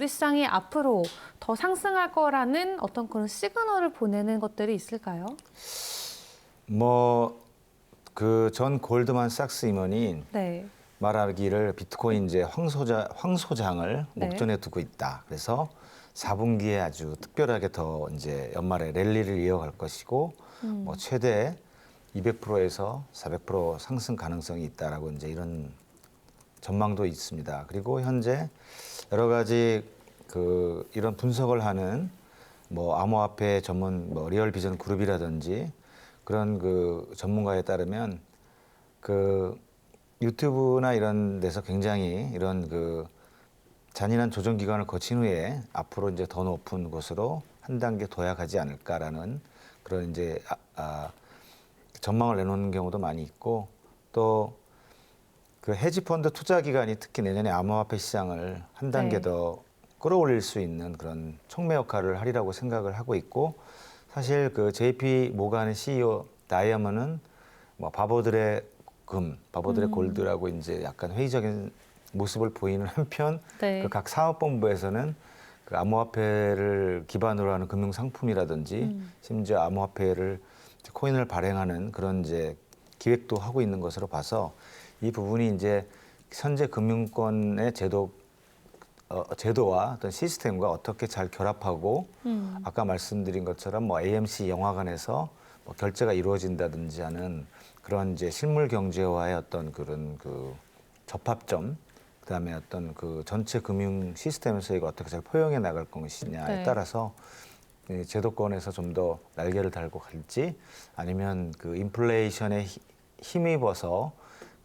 우리 시장이 앞으로 더 상승할 거라는 어떤 그런 시그널을 보내는 것들이 있을까요? 뭐 그 전 골드만삭스 임원이 네. 말하기를 비트코인 이제 황소자 황소장을 네. 목전에 두고 있다. 그래서 4분기에 아주 특별하게 더 이제 연말에 랠리를 이어갈 것이고 음. 뭐 최대 200%에서 400% 상승 가능성이 있다라고 이제 이런 전망도 있습니다. 그리고 현재 여러 가지 그 이런 분석을 하는 뭐 암호화폐 전문 뭐 리얼 비전 그룹이라든지 그런 그 전문가에 따르면 그 유튜브나 이런 데서 굉장히 이런 그 잔인한 조정 기간을 거친 후에 앞으로 이제 더 높은 곳으로 한 단계 도약하지 않을까라는 그런 이제 아, 아, 전망을 내놓는 경우도 많이 있고 또 그 헤지펀드 투자 기관이 특히 내년에 암호화폐 시장을 한 단계 네. 더 끌어올릴 수 있는 그런 촉매 역할을 하리라고 생각을 하고 있고 사실 그 JP 모간의 CEO 다이아몬은 뭐 바보들의 금, 바보들의 음. 골드라고 이제 약간 회의적인 모습을 보이는 한편 네. 그각 사업본부에서는 그 암호화폐를 기반으로 하는 금융 상품이라든지 음. 심지어 암호화폐를 코인을 발행하는 그런 이제 기획도 하고 있는 것으로 봐서 이 부분이 이제 현재 금융권의 제도 어, 제도와 어떤 시스템과 어떻게 잘 결합하고 음. 아까 말씀드린 것처럼 뭐 AMC 영화관에서 뭐 결제가 이루어진다든지 하는 그런 이제 실물 경제화의 어떤 그런 그 접합점 그다음에 어떤 그 전체 금융 시스템에서 이거 어떻게 잘 포용해 나갈 것이냐에 네. 따라서 이 제도권에서 좀 더 날개를 달고 갈지 아니면 그 인플레이션에 히- 힘입어서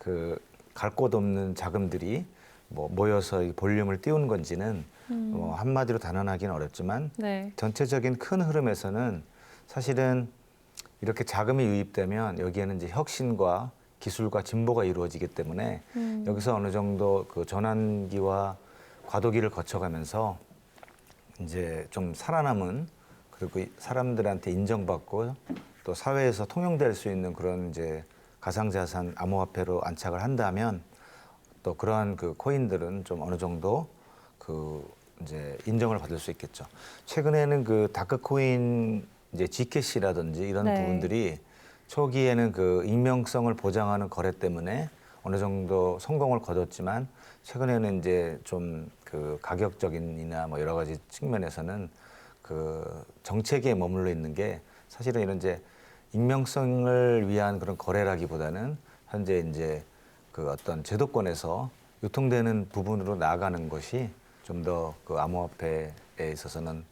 그 갈 곳 없는 자금들이 뭐 모여서 이 볼륨을 띄우는 건지는 음. 뭐 한마디로 단언하기는 어렵지만 네. 전체적인 큰 흐름에서는 사실은 이렇게 자금이 유입되면 여기에는 이제 혁신과 기술과 진보가 이루어지기 때문에 음. 여기서 어느 정도 그 전환기와 과도기를 거쳐가면서 이제 좀 살아남은 그리고 이 사람들한테 인정받고 또 사회에서 통용될 수 있는 그런 이제 가상자산 암호화폐로 안착을 한다면 또 그러한 그 코인들은 좀 어느 정도 그 이제 인정을 받을 수 있겠죠. 최근에는 그 다크 코인 이제 지캐시라든지 이런 네. 부분들이 초기에는 그 익명성을 보장하는 거래 때문에 어느 정도 성공을 거뒀지만 최근에는 이제 좀 그 가격적인이나 뭐 여러 가지 측면에서는 그 정책에 머물러 있는 게 사실은 이런 이제 익명성을 위한 그런 거래라기보다는 현재 이제 그 어떤 제도권에서 유통되는 부분으로 나아가는 것이 좀 더 그 암호화폐에 있어서는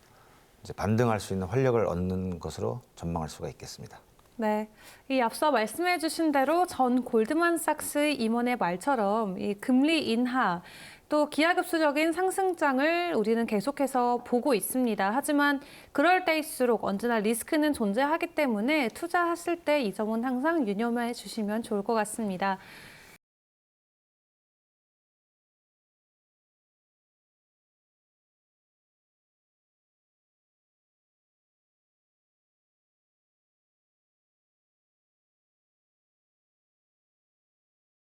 이제 반등할 수 있는 활력을 얻는 것으로 전망할 수가 있겠습니다. 네. 이 앞서 말씀해 주신 대로 전 골드만삭스 임원의 말처럼 이 금리 인하 또 기하급수적인 상승장을 우리는 계속해서 보고 있습니다. 하지만 그럴 때일수록 언제나 리스크는 존재하기 때문에 투자하실 때 이 점은 항상 유념해 주시면 좋을 것 같습니다.